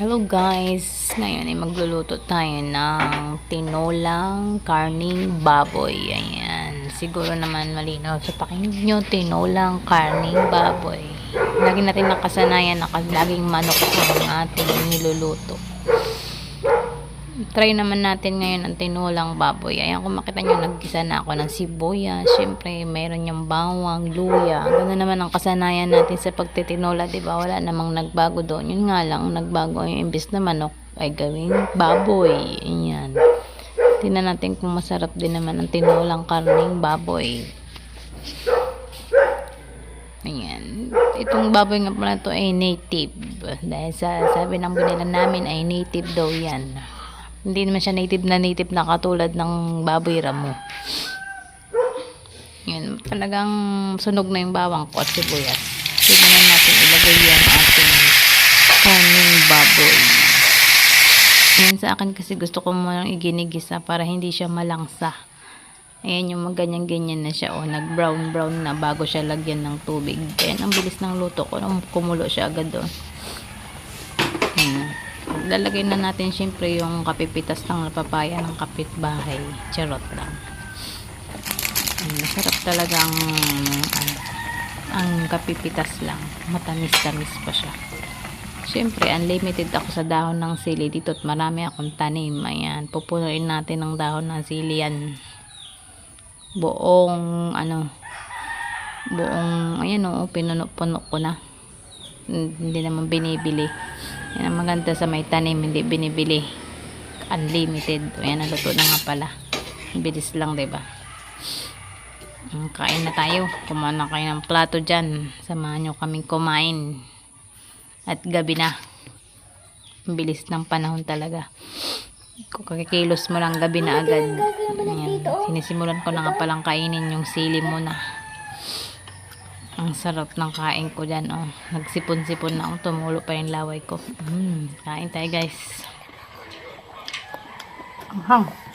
Hello guys! Ngayon ay magluluto tayo ng tinolang karning baboy. Ayan. Siguro naman malinaw sa pakinig nyo, tinolang karning baboy. Lagi natin nakasanayan na laging manok ang ating niluluto. Try naman natin ngayon ang tinolang baboy. Ayan, kung makita nyo, naggisa na ako ng sibuyas. Siyempre, mayroon yung bawang, luya. Ganun naman ang kasanayan natin sa pagtitinola, ba? Wala namang nagbago doon. Yun nga lang, ang nagbago yung imbis na manok ay gawing baboy. Ayan. Tingnan natin kung masarap din naman ang tinolang karning baboy. Ayan. Itong baboy nga pala to ay native. Dahil sa sabi ng binila namin ay native daw yan. Hindi naman siya native na native na katulad ng baboy ramo. Yun, talagang sunog na yung bawang ko at sibuyas. Tignan natin ilagay yan ating kaning baboy. Yan sa akin kasi gusto ko mo iginigisa para hindi siya malangsa. Ayan yung ganyan-ganyan na siya. O, nag-brown-brown na bago siya lagyan ng tubig. Ayan, ang bilis ng luto ko. Kumulo siya agad doon. Lalagay na natin syempre yung kapipitas ng papaya ng kapitbahay. Charot lang. Masarap talagang ano, ang kapipitas lang. Matamis-tamis pa siya. Siyempre, unlimited ako sa dahon ng sili dito at marami akong tanim. Ayan, pupunuin natin ng dahon ng sili yan. Buong, ano, buong, ayan o, pinuno-puno ko na. Hindi naman binibili. Yan ang maganda sa may tanim, hindi binibili. Unlimited. Ayan, naluto na nga pala. Bilis lang, ba? Mm, Kain na tayo. Kumain na kayo ng plato dyan. Samahan nyo kaming kumain. At gabi na. Ang bilis ng panahon talaga. Kung kakikilos mo lang gabi na agad. Ayan. Sinisimulan ko na nga palang kainin yung sili muna. Ang sarap ng kain ko dyan. Oh. Nagsipon-sipon na ako. Tumulo pa yung laway ko. Mm, kain tayo guys. Anghang.